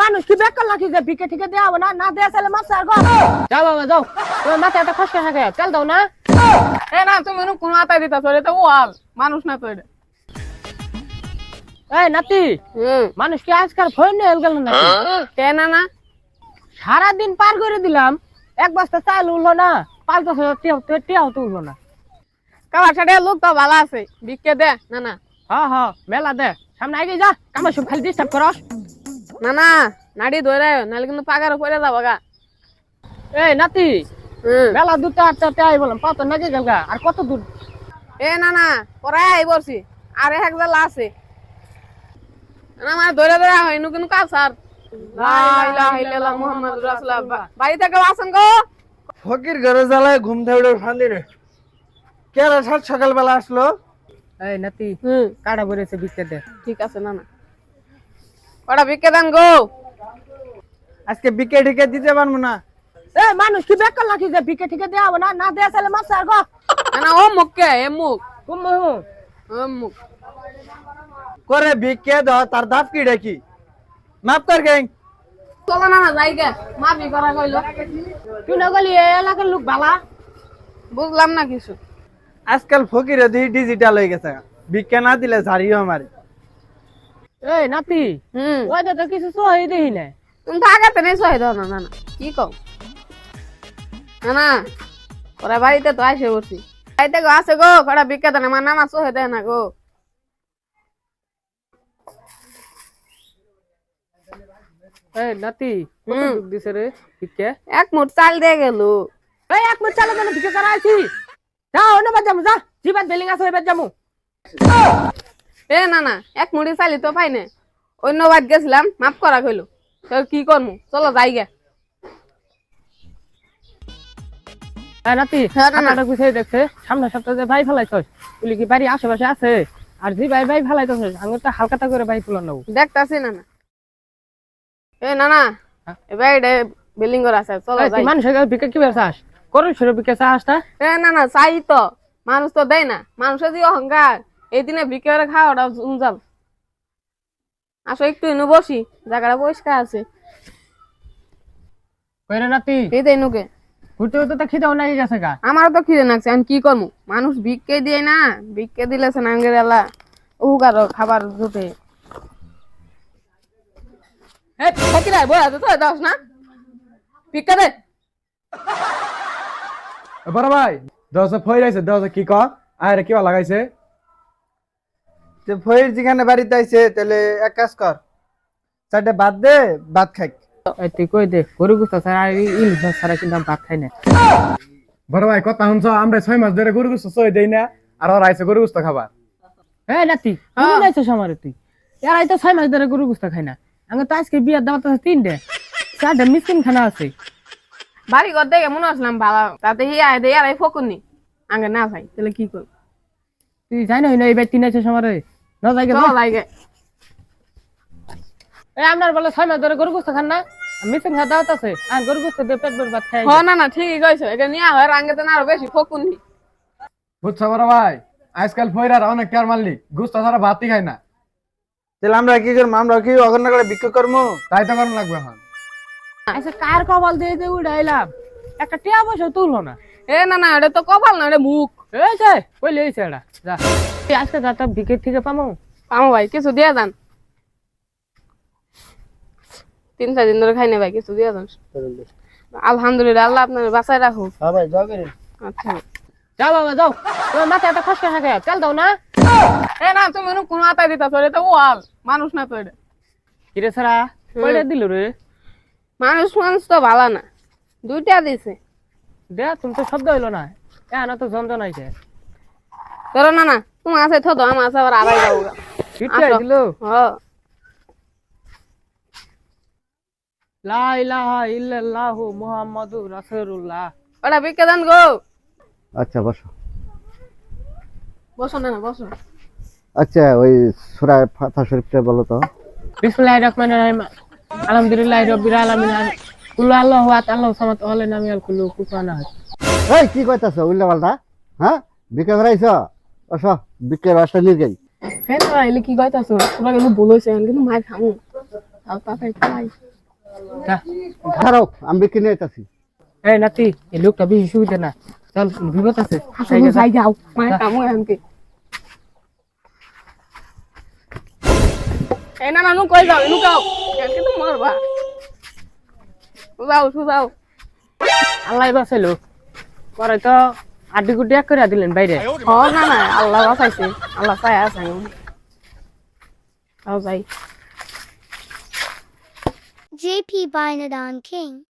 মানুষ কি বেকার লাগি যে ভিকে ঠিকে দেওয়া না না দেয়া চাইলে মাছ আর গো যাও বাবা যাও। তোমার মাথায় একটা খসকা থাকে তেল দাও না। এ না তুমি কোনো আতাই দিতা তোর এটা ওয়াল মানুষ না তো এটা। এই নাতি হুম। মানুষ কি আজকাল ফোন নিয়ে গেল নাকি? কে না না? সারাদিন পার করে দিলাম এক বস্তা চাল উঠল না পাঁচ বছর টিয়াও টিয়াও তো উঠল না। কাবার সাথে লোক তো ভালো আছে বিকে দে না না। হ্যাঁ হ্যাঁ মেলা দে। সামনে আগে যা কামার সব খালি ডিস্টার্ব করস। না না নাড়ি ধরে নাহলে কিন্তু পাগার উপরে যাব গা। এই নাতি মেলা দুটো আটটা আই বললাম পাতো নাকি গেলগা আর কত দূর? এ না না পরে আই বলছি আর এক জালা আছে। না আমার ধরে ধরে হয় নু কিন্তু কাজ স্যার বাড়ি থেকে আসেন গো? ফকির ঘরে জ্বালায় ঘুম থেকে ফান্দি রে। কেরা সকালবেলা আসলো? এই নাতি হুম। কাটা বিকতে দে। ঠিক আছে না না ওটা বিকে দেন গো। আজকে বিকে টিকে দিতে পারব না। এই মানুষ কি বেকার লাগি যে ভিকে ঠিকে দেওয়া হবে না? না দেয়া চাইলে মাছ আর গো। না না ও মুখ কে এ মুখ কুম হুম ও মুখ করে বিকে দ তার দাপ কি ডাকি মাফ কর গেং চলো না না যাই গে। মাফি করা কইলো। তুই না গলি এই এলাকার লোক বালা। বুঝলাম না কিছু। আজকাল ফকির দি ডিজিটাল হয়ে গেছে। বিকে না দিলে ঝাড়িও আমার এই নাতি হুম। ওই তো কিছু সহি দেখি না তুমি তো আগাতে নেই সহায় দাও না না না। কি কও? না না। ওরা বাড়িতে তো আসে বসি। বাড়িতে গো আসে গো কটা বিকে দেন আমার নানা সহে দেয় না গো। এই নাতি কত। দিছে রে ভিকে এক মুঠ চাল দিয়ে গেল। এই এক মিনিট চালে যেন ভিকে করা আছি যাও অন্য বাদ যামু যা। জীবান বেলিং আছে এবার যামু এ না না এক মুঠি চালি তো পাই না। অন্য বাদ গেছিলাম মাফ করা কইলো। তো কি করমু চলো যাই গে। গুছিয়ে দেখছে সামনে সপ্তাহে ভাই ফেলাইছস বলি কি বাড়ি আশেপাশে আছে? আর যে ভাই ভাই ফেলাইতেছিস আমি তো হালকাতা করে ভাই তুলে নেব দেখতাছি না না। এ না না? বিল্ডিং করে আছে চলো যাই। মানুষের কাছে কি এ না না চাই তো। মানুষ তো দেয় না। মানুষের যে অহংকার এই দিনে বিকে করে খাওয়াটা উঞ্জাল আসো একটু এনে বসি জায়গাটা পরিষ্কার আছে। কইরে নাতি এই তো এনুকে। ঘুরতে ঘুরতে তো খিদাও নাকি গেছে গা। আমারও তো খিদে লাগছে আমি কি করব মানুষ ভিক্ষে দিয়ে না ভিক্ষে দিলেছে না এলা উহুকারো খাবার জুটে। এই থাকি রে বয়া তো দাস না? ভিক্ষা দে। বড় ভাই দশ ফই রাইছে দশ কি ক আরে কিবা লাগাইছে? যে ফকির যেখানে বাড়িতে আইছে তাহলে এক কাজ কর চারটে বাদ দে ভাত খাই এই তুই কই দে গরু গুস্তা ছাড়া আর ই- ইলিশ মাছ ছাড়া কিন্তু ভাত খাই না। বড় ভাই কথা শুনছ? আমরা ছয় মাস ধরে গরু গুস্ত সই দেই না আর ওরা আইছে গরু গুস্ত খাবার। এই নাতি তুমি নাইছো আমারে তুই? এরাই তো ছয় মাস ধরে গরু গুস্তা খাই না। আমি তো আজকে বিয়ার দাওয়াত আছে তিনটে। চারটে মিসকিন খানা আছে। বাড়ি ঘর দেখে মনে আসলাম ভালো তাতে হি আয় দে আর এই ফকুনি আঙ্গে না ভাই তাহলে কি করব? তুই জানি না এইবার তিন আছে আমারে? না লাগে এই আপনার বলে ছয় মাস ধরে গরু গুস্তা খান না? দাওয়াত আছে। আর গরু গুস্তা দিয়ে পেট ভরে ভাত খাই হ না না ঠিকই কইছো। এটা নিয়ে হয় আঙ্গেতে না আরও বেশি ফকুনি বুঝছ বড় ভাই? আজকাল ফইরার অনেক টার মারলি। গুস্ত ছাড়া ভাতই খায় না। তাহলে আমরা কি করব? আমরা কি অগন্য করে বিক্রি করব? তাই তো করার লাগবে এখন। আচ্ছা কার কপাল দিয়ে দিয়ে উড়াইলাম একটা টিয়া পয়সা তুললো না। এ না না এটা তো কপাল না এটা মুখ। এই কইলে ছেড়া যা। আজকে বিকেট থেকে পামো? পামো ভাই কিছু দিয়ে যান। তিন চার দিন ধরে খাই না ভাই কিছু দিয়ে যান। আলহামদুলিল্লাহ আল্লাহ আপনার রাখুক। হ্যাঁ ভাই যাও করে আচ্ছা। যাও বাবা যাও। তোমার মাথায় একটা খসকা থাকে তেল দাও না। এ না তুমি কোনো আতাই দিতা তোর এটা ওয়াল। মানুষ না তো এটা। কিরে ছাড়া কইলে দিল রে? মানুষ মানুষ তো ভালো না। দুইটা দিছে। দে তুমি তো শব্দ হইল না। এ আনা তো যন্ত্রণা তোর না না তোমার আছে থো আমার আছে আবার আড়াই যাব আসো। লা ইলাহা ইল্লাল্লাহু মুহাম্মাদুর রাসূলুল্লাহ। ওটা বিকে দেন গো। আচ্ছা বসো। বসো না না বসো। আচ্ছা ওই সুরা ফাতা শরীফটা বলো তো। বিসমিল্লাহির রহমানির রহিম। আলহামদুলিল্লাহি রাব্বিল আলামিন। কুল্লু আল্লাহু সামাদ ওয়া লাম ইয়াকুল কুল্লু এই কি কইতাছ উল্টা পাল্টা? হ্যাঁ? বিকে বেড়াইছ বসো বিকের রাস্তা নিয়ে যাই। হ্যাঁ না এলে কি কইতাছো তোরা কিন্তু বলেছে কিন্তু মার খামু। আর পালাই যা। খারাপ আমি বিক্রি নিয়ে আইতাছি এই নাতি এই লোকটা বেশি সুবিধা না। চল বিপদ আছে। আসলে যাই যাও মায়ের কামু এমকে এই না না নু কই যাও লুকাও এমকে তো মারবা। সুজাও সুজাও আল্লাহ বাঁচাইলো। পরে তো আড্ডি গুড্ডি এক করে দিলেন বাইরে। হ না না আল্লাহ বাঁচাইছে। আল্লাহ চাই আছে যাই। JP Binadon King.